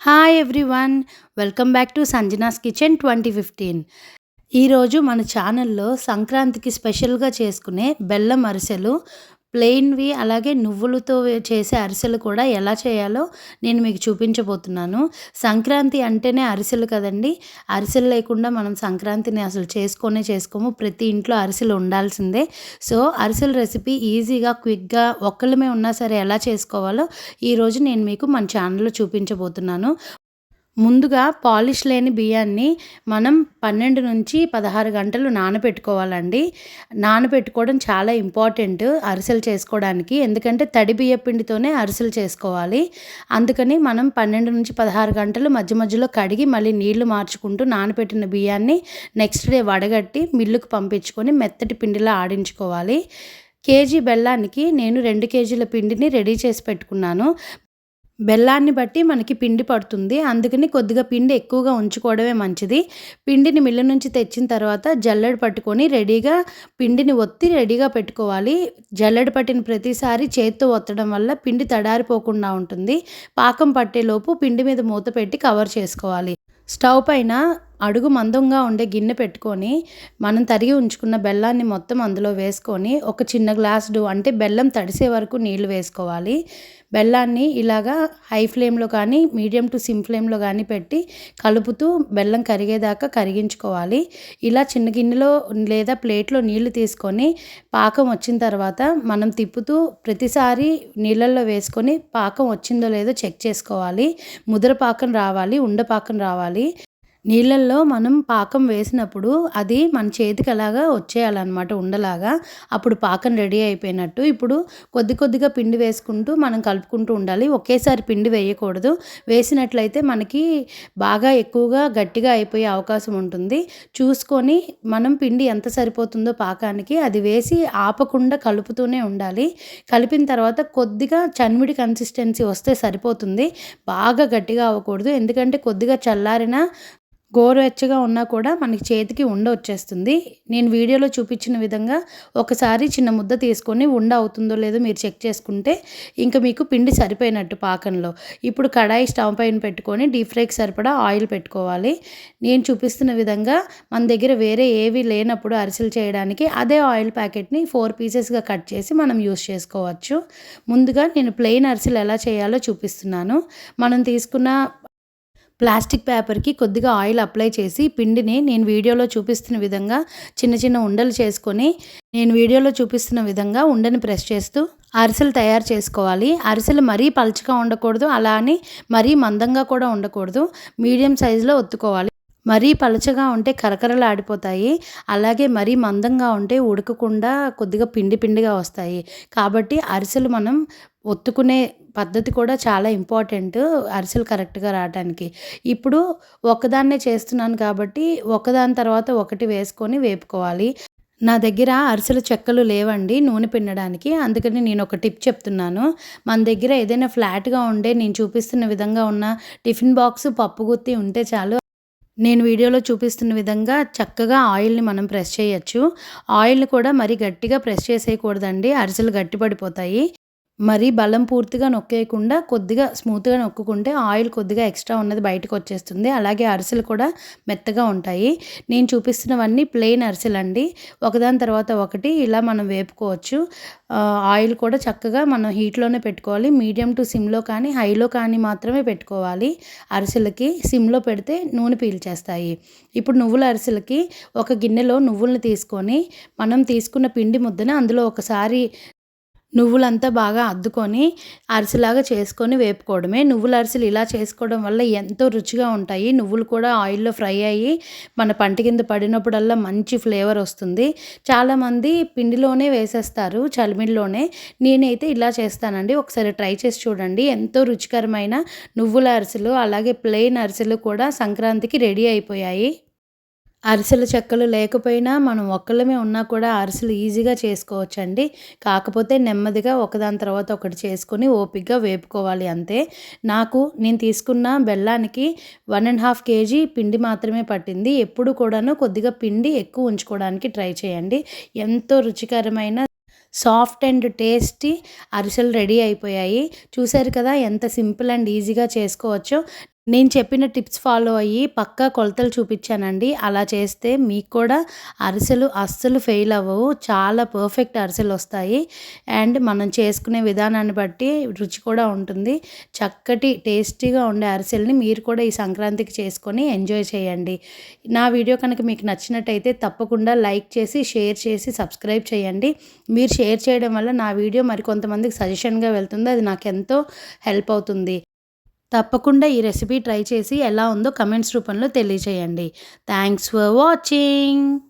Hi everyone welcome back to Sanjana's kitchen twenty fifteen ఈరోజు మన ఛానల్లో సంక్రాంతికి స్పెషల్గా చేసుకునే బెల్లం అరిసెలు ప్లెయిన్వి అలాగే నువ్వులతో చేసే అరిసెలు కూడా ఎలా చేయాలో నేను మీకు చూపించబోతున్నాను. సంక్రాంతి అంటేనే అరిసెలు కదండి. అరిసెలు లేకుండా మనం సంక్రాంతిని అసలు చేసుకొనే చేసుకోము. ప్రతి ఇంట్లో అరిసెలు ఉండాల్సిందే. సో అరిసెల రెసిపీ ఈజీగా క్విక్గా ఒక్కళ్ళమే ఉన్నా సరే ఎలా చేసుకోవాలో ఈరోజు నేను మీకు మన ఛానల్లో చూపించబోతున్నాను. ముందుగా పాలిష్ లేని బియ్యాన్ని మనం పన్నెండు నుంచి పదహారు గంటలు నానబెట్టుకోవాలండి. నానబెట్టుకోవడం చాలా ఇంపార్టెంట్ అరిసెలు చేసుకోవడానికి. ఎందుకంటే తడి బియ్య పిండితోనే అరిసెలు చేసుకోవాలి. అందుకని మనం పన్నెండు నుంచి పదహారు గంటలు మధ్య మధ్యలో కడిగి మళ్ళీ నీళ్ళు మార్చుకుంటూ నానబెట్టిన బియ్యాన్ని నెక్స్ట్ డే వడగట్టి మిల్లుకు పంపించుకొని మెత్తటి పిండిలా ఆడించుకోవాలి. కేజీ బెల్లానికి నేను రెండు కేజీల పిండిని రెడీ చేసి పెట్టుకున్నాను. బెల్లాన్ని బట్టి మనకి పిండి పడుతుంది. అందుకని కొద్దిగా పిండి ఎక్కువగా ఉంచుకోవడమే మంచిది. పిండిని మిల్లు నుంచి తెచ్చిన తర్వాత జల్లెడ పట్టుకొని రెడీగా పిండిని ఒత్తి రెడీగా పెట్టుకోవాలి. జల్లెడ పట్టిన ప్రతిసారి చేత్తో ఒత్తడం వల్ల పిండి తడారిపోకుండా ఉంటుంది. పాకం పట్టేలోపు పిండి మీద మూత పెట్టి కవర్ చేసుకోవాలి. స్టవ్ పైన అడుగు మందంగా ఉండే గిన్నె పెట్టుకొని మనం తరిగి ఉంచుకున్న బెల్లాన్ని మొత్తం అందులో వేసుకొని ఒక చిన్న గ్లాసుడు అంటే బెల్లం తడిసే వరకు నీళ్ళు వేసుకోవాలి. బెల్లాన్ని ఇలాగా హై ఫ్లేమ్లో కానీ మీడియం టు సిమ్ ఫ్లేమ్లో కానీ పెట్టి కలుపుతూ బెల్లం కరిగేదాకా కరిగించుకోవాలి. ఇలా చిన్న గిన్నెలో లేదా ప్లేట్లో నీళ్ళు తీసుకొని పాకం వచ్చిన తర్వాత మనం తిప్పుతూ ప్రతిసారి నీళ్ళల్లో వేసుకొని పాకం వచ్చిందో లేదో చెక్ చేసుకోవాలి. ముద్ర పాకం రావాలి ఉండ పాకం రావాలి. నీళ్ళల్లో మనం పాకం వేసినప్పుడు అది మన చేతికి అలాగా వచ్చేయాలన్నమాట ఉండలాగా. అప్పుడు పాకం రెడీ అయిపోయినట్టు. ఇప్పుడు కొద్ది కొద్దిగా పిండి వేసుకుంటూ మనం కలుపుకుంటూ ఉండాలి. ఒకేసారి పిండి వేయకూడదు. వేసినట్లయితే మనకి బాగా ఎక్కువగా గట్టిగా అయిపోయే అవకాశం ఉంటుంది. చూసుకొని మనం పిండి ఎంత సరిపోతుందో పాకానికి అది వేసి ఆపకుండా కలుపుతూనే ఉండాలి. కలిపిన తర్వాత కొద్దిగా చన్మిడి కన్సిస్టెన్సీ వస్తే సరిపోతుంది. బాగా గట్టిగా అవ్వకూడదు. ఎందుకంటే కొద్దిగా చల్లారిన గోరువెచ్చగా ఉన్నా కూడా మనకి చేతికి ఉండ వచ్చేస్తుంది. నేను వీడియోలో చూపించిన విధంగా ఒకసారి చిన్న ముద్ద తీసుకొని ఉండ అవుతుందో లేదో మీరు చెక్ చేసుకుంటే ఇంకా మీకు పిండి సరిపోయినట్టు పాకంలో. ఇప్పుడు కడాయి స్టవ్ పైన పెట్టుకొని డీప్ ఫ్రైకి సరిపడా ఆయిల్ పెట్టుకోవాలి. నేను చూపిస్తున్న విధంగా మన దగ్గర వేరే ఏవి లేనప్పుడు అరిసెలు చేయడానికి అదే ఆయిల్ ప్యాకెట్ని ఫోర్ పీసెస్గా కట్ చేసి మనం యూస్ చేసుకోవచ్చు. ముందుగా నేను ప్లెయిన్ అరిసెలు ఎలా చేయాలో చూపిస్తున్నాను. మనం తీసుకున్న ప్లాస్టిక్ పేపర్కి కొద్దిగా ఆయిల్ అప్లై చేసి పిండిని నేను వీడియోలో చూపిస్తున్న విధంగా చిన్న చిన్న ఉండలు చేసుకొని నేను వీడియోలో చూపిస్తున్న విధంగా ఉండని ప్రెస్ చేస్తూ అరిసెలు తయారు చేసుకోవాలి. అరిసెలు మరీ పలుచగా ఉండకూడదు. అలా అని మరీ మందంగా కూడా ఉండకూడదు. మీడియం సైజులో ఒత్తుకోవాలి. మరీ పలచగా ఉంటే కరకరలాడిపోతాయి అలాగే మరీ మందంగా ఉంటే ఉడకకుండా కొద్దిగా పిండి పిండిగా వస్తాయి. కాబట్టి అరిసెలు మనం ఒత్తుకునే పద్ధతి కూడా చాలా ఇంపార్టెంట్ అరిసెలు కరెక్ట్గా రావడానికి ఇప్పుడు ఒకదాన్నే చేస్తున్నాను కాబట్టి ఒకదాని తర్వాత ఒకటి వేసుకొని వేపుకోవాలి. నా దగ్గర అరిసెల చెక్కలు లేవండి నూనె పిండడానికి. అందుకని నేను ఒక టిప్ చెప్తున్నాను. మన దగ్గర ఏదైనా ఫ్లాట్గా ఉండే నేను చూపిస్తున్న విధంగా ఉన్న టిఫిన్ బాక్స్ పప్పు గుత్తి ఉంటే చాలు. నేను వీడియోలో చూపిస్తున్న విధంగా చక్కగా ఆయిల్ని మనం ప్రెస్ చేయొచ్చు. ఆయిల్ని కూడా మరి గట్టిగా ప్రెస్ చేసేయకూడదండి. అరిసెలు గట్టిపడిపోతాయి. మరీ బలం పూర్తిగా నొక్కేయకుండా కొద్దిగా స్మూత్గా నొక్కుకుంటే ఆయిల్ కొద్దిగా ఎక్స్ట్రా ఉన్నది బయటకు వచ్చేస్తుంది. అలాగే అరిసెలు కూడా మెత్తగా ఉంటాయి. నేను చూపిస్తున్నవన్నీ ప్లెయిన్ అరిసెలు అండి ఒకదాని తర్వాత ఒకటి ఇలా మనం వేపుకోవచ్చు. ఆయిల్ కూడా చక్కగా మనం హీట్లోనే పెట్టుకోవాలి. మీడియం టు సిమ్లో కానీ హైలో కానీ మాత్రమే పెట్టుకోవాలి. అరిసెలకి సిమ్లో పెడితే నూనె పీల్చేస్తాయి. ఇప్పుడు నువ్వుల అరిసెలకి ఒక గిన్నెలో నువ్వులను తీసుకొని మనం తీసుకున్న పిండి ముద్దను అందులో ఒకసారి నువ్వులంతా బాగా అద్దుకొని అరిసెలాగా చేసుకొని వేపుకోవడమే. నువ్వుల అరిసెలు ఇలా చేసుకోవడం వల్ల ఎంతో రుచిగా ఉంటాయి. నువ్వులు కూడా ఆయిల్లో ఫ్రై అయ్యి మన పంట కింద పడినప్పుడల్లా మంచి ఫ్లేవర్ వస్తుంది. చాలామంది పిండిలోనే వేసేస్తారు చలిమిడిలోనే. నేనైతే ఇలా చేస్తానండి. ఒకసారి ట్రై చేసి చూడండి. ఎంతో రుచికరమైన నువ్వుల అరిసెలు అలాగే ప్లెయిన్ అరిసెలు కూడా సంక్రాంతికి రెడీ అయిపోయాయి. అరిసెల చెక్కలు లేకపోయినా మనం ఒక్కళ్ళమే ఉన్నా కూడా అరిసెలు ఈజీగా చేసుకోవచ్చండి. కాకపోతే నెమ్మదిగా ఒకదాని తర్వాత ఒకటి చేసుకొని ఓపిగ్గా వేపుకోవాలి అంతే. నాకు నేను తీసుకున్న బెల్లానికి వన్ అండ్ హాఫ్ కేజీ పిండి మాత్రమే పట్టింది. ఎప్పుడు కూడాను కొద్దిగా పిండి ఎక్కువ ఉంచుకోవడానికి ట్రై చేయండి. ఎంతో రుచికరమైన సాఫ్ట్ అండ్ టేస్టీ అరిసెలు రెడీ అయిపోయాయి. చూశారు కదా ఎంత సింపుల్ అండ్ ఈజీగా చేసుకోవచ్చో. నేను చెప్పిన టిప్స్ ఫాలో అయ్యి పక్కా కొలతలు చూపించానండి. అలా చేస్తే మీకు కూడా అరిసెలు అస్సలు ఫెయిల్ అవ్వవు. చాలా పర్ఫెక్ట్ అరిసెలు వస్తాయి. అండ్ మనం చేసుకునే విధానాన్ని బట్టి రుచి కూడా ఉంటుంది. చక్కటి టేస్టీగా ఉండే అరిసెల్ని మీరు కూడా ఈ సంక్రాంతికి చేసుకొని ఎంజాయ్ చేయండి. నా వీడియో కనుక మీకు నచ్చినట్టయితే తప్పకుండా లైక్ చేసి షేర్ చేసి సబ్స్క్రైబ్ చేయండి. మీరు షేర్ చేయడం వల్ల నా వీడియో మరి కొంతమందికి సజెషన్గా వెళ్తుంది. అది నాకు ఎంతో హెల్ప్ అవుతుంది. తప్పకుండా ఈ రెసిపీ ట్రై చేసి ఎలా ఉందో కమెంట్స్ రూపంలో తెలియచేయండి. Thanks for watching